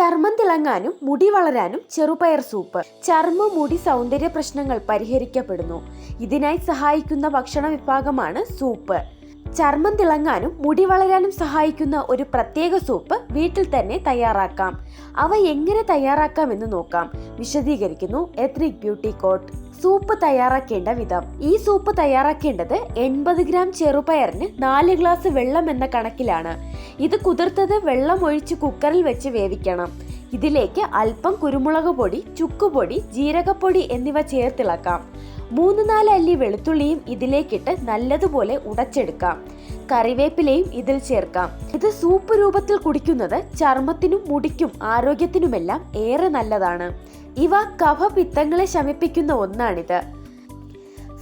ചർമ്മം തിളങ്ങാനും മുടി വളരാനും ചെറുപയർ സൂപ്പ്. ചർമ്മ മുടി സൗന്ദര്യ പ്രശ്നങ്ങൾ പരിഹരിക്കപ്പെടുന്നു. ഇതിനായി സഹായിക്കുന്ന ഭക്ഷണ വിഭാഗമാണ് സൂപ്പ്. ചർമ്മം തിളങ്ങാനും മുടി വളരാനും സഹായിക്കുന്ന ഒരു പ്രത്യേക സൂപ്പ് വീട്ടിൽ തന്നെ തയ്യാറാക്കാം. അവ എങ്ങനെ തയ്യാറാക്കാം എന്ന് നോക്കാം. വിശദീകരിക്കുന്നു എത്രിക് ബ്യൂട്ടി കോട്ട്. സൂപ്പ് തയ്യാറാക്കേണ്ട വിധം. ഈ സൂപ്പ് തയ്യാറാക്കേണ്ടത് എൺപത് ഗ്രാം ചെറുപയറിന് നാല് ഗ്ലാസ് വെള്ളം എന്ന കണക്കിലാണ്. ഇത് കുതിർത്തത് വെള്ളം ഒഴിച്ച് കുക്കറിൽ വെച്ച് വേവിക്കണം. ഇതിലേക്ക് അല്പം കുരുമുളക് പൊടി ചുക്കുപൊടി ജീരകപ്പൊടി എന്നിവ ചേർത്തിളക്കാം. മൂന്ന് നാല് അല്ലി വെളുത്തുള്ളിയും ഇതിലേക്കിട്ട് നല്ലതുപോലെ ഉടച്ചെടുക്കാം. കറിവേപ്പിലയും ഇതിൽ ചേർക്കാം. ഇത് സൂപ്പ് രൂപത്തിൽ കുടിക്കുന്നത് ചർമ്മത്തിനും മുടിക്കും ആരോഗ്യത്തിനുമെല്ലാം ഏറെ നല്ലതാണ്. ഇവ കഫപിത്തങ്ങളെ ശമിപ്പിക്കുന്ന ഒന്നാണിത്.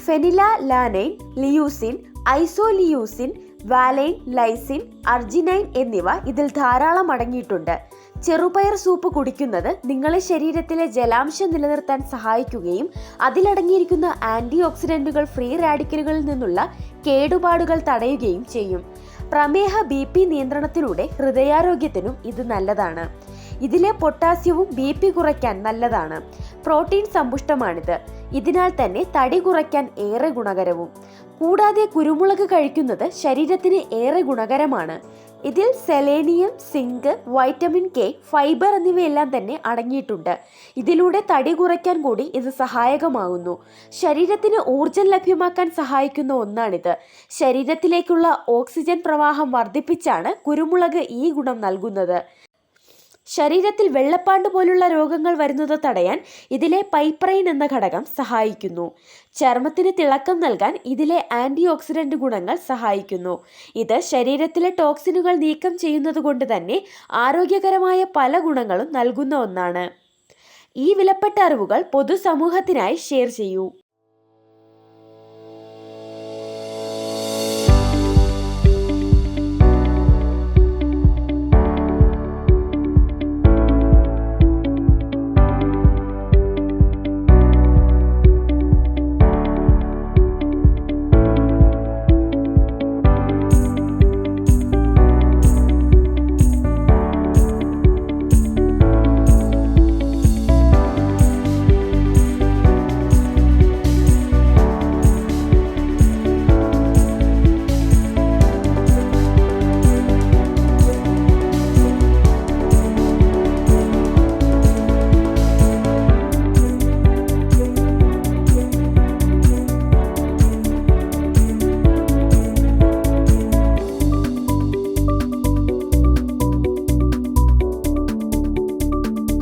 Phenylalanine leucine isoleucine valine lysine arginine എന്നിവ ഇതിൽ ധാരാളം അടങ്ങിയിട്ടുണ്ട്. ചെറുപയർ സൂപ്പ് കുടിക്കുന്നത് നിങ്ങളെ ശരീരത്തിലെ ജലാംശം നിലനിർത്താൻ സഹായിക്കുകയും അതിലടങ്ങിയിരിക്കുന്ന ആന്റി ഓക്സിഡന്റുകൾ ഫ്രീ റാഡിക്കലുകളിൽ നിന്നുള്ള കേടുപാടുകൾ തടയുകയും ചെയ്യും. പ്രമേഹ ബി പി നിയന്ത്രണത്തിലൂടെ ഹൃദയാരോഗ്യത്തിനും ഇത് നല്ലതാണ്. ഇതിലെ പൊട്ടാസ്യവും ബി പി കുറയ്ക്കാൻ നല്ലതാണ്. പ്രോട്ടീൻ സമ്പുഷ്ടമാണിത്. ഇതിനാൽ തന്നെ തടി കുറയ്ക്കാൻ ഏറെ ഗുണകരവും. കൂടാതെ കുരുമുളക് കഴിക്കുന്നത് ശരീരത്തിന് ഏറെ ഗുണകരമാണ്. ഇതിൽ selenium zinc vitamin K fibre എന്നിവയെല്ലാം തന്നെ അടങ്ങിയിട്ടുണ്ട്. ഇതിലൂടെ തടി കുറയ്ക്കാൻ കൂടി ഇത് സഹായകമാകുന്നു. ശരീരത്തിന് ഊർജം ലഭ്യമാക്കാൻ സഹായിക്കുന്ന ഒന്നാണിത്. ശരീരത്തിലേക്കുള്ള ഓക്സിജൻ പ്രവാഹം വർദ്ധിപ്പിച്ചാണ് കുരുമുളക് ഈ ഗുണം നൽകുന്നത്. ശരീരത്തിൽ വെള്ളപ്പാണ്ട് പോലുള്ള രോഗങ്ങൾ വരുന്നത് തടയാൻ ഇതിലെ പൈപ്രൈൻ എന്ന ഘടകം സഹായിക്കുന്നു. ചർമ്മത്തിന് തിളക്കം നൽകാൻ ഇതിലെ ആന്റി ഓക്സിഡന്റ് ഗുണങ്ങൾ സഹായിക്കുന്നു. ഇത് ശരീരത്തിലെ ടോക്സിനുകൾ നീക്കം ചെയ്യുന്നത് കൊണ്ട് തന്നെ ആരോഗ്യകരമായ പല ഗുണങ്ങളും നൽകുന്ന ഒന്നാണ്. ഈ വിലപ്പെട്ട അറിവുകൾ പൊതുസമൂഹത്തിനായി ഷെയർ ചെയ്യൂ.